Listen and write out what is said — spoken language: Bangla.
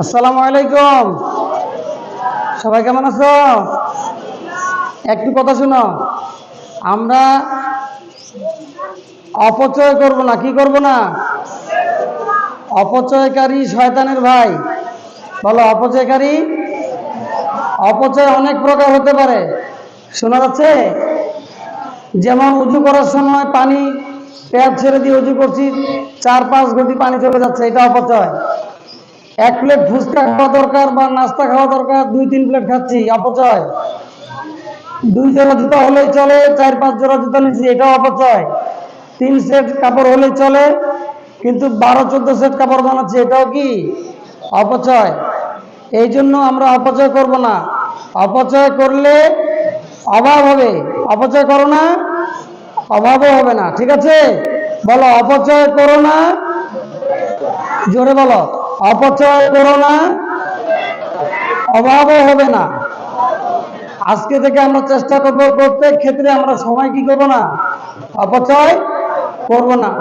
আসসালামু আলাইকুম। সবাই কেমন আছো? একটু কথা শোনো। আমরা অপচয় করব না, কি করব না? অপচয়কারী শয়তানের ভাই। বলো, অপচয়কারী? অপচয় অনেক প্রকার হতে পারে। শোনা যাচ্ছে? যেমন উজু করার সময় পানি পেঁয়াজ ছেড়ে দিয়ে উজু করছি, চার পাঁচ ঘটি পানি চলে যাচ্ছে, এটা অপচয়। এক প্লেট ফুচকা খাওয়া দরকার বা নাস্তা খাওয়া দরকার, দুই, তিন প্লেট খাচ্ছি, অপচয়। দুই জোড়া জুতা হলেই চলে, চার, পাঁচ জোড়া জুতা নিচ্ছি, এটাও অপচয়। তিন সেট কাপড় হলেই চলে, কিন্তু বারো, চোদ্দ সেট কাপড় বানাচ্ছি, এটাও কি? অপচয়। এই জন্য আমরা অপচয় করব না। অপচয় করলে অভাব হবে। অপচয় করো না, অভাবও হবে না। ঠিক আছে? বলো, অপচয় করো না, জোরে বলো। অপচয় করো না। অভাবও হবে না। আজকে থেকে আমরা চেষ্টা করব, প্রত্যেক ক্ষেত্রে আমরা সময় কি করব না? অপচয় করব না।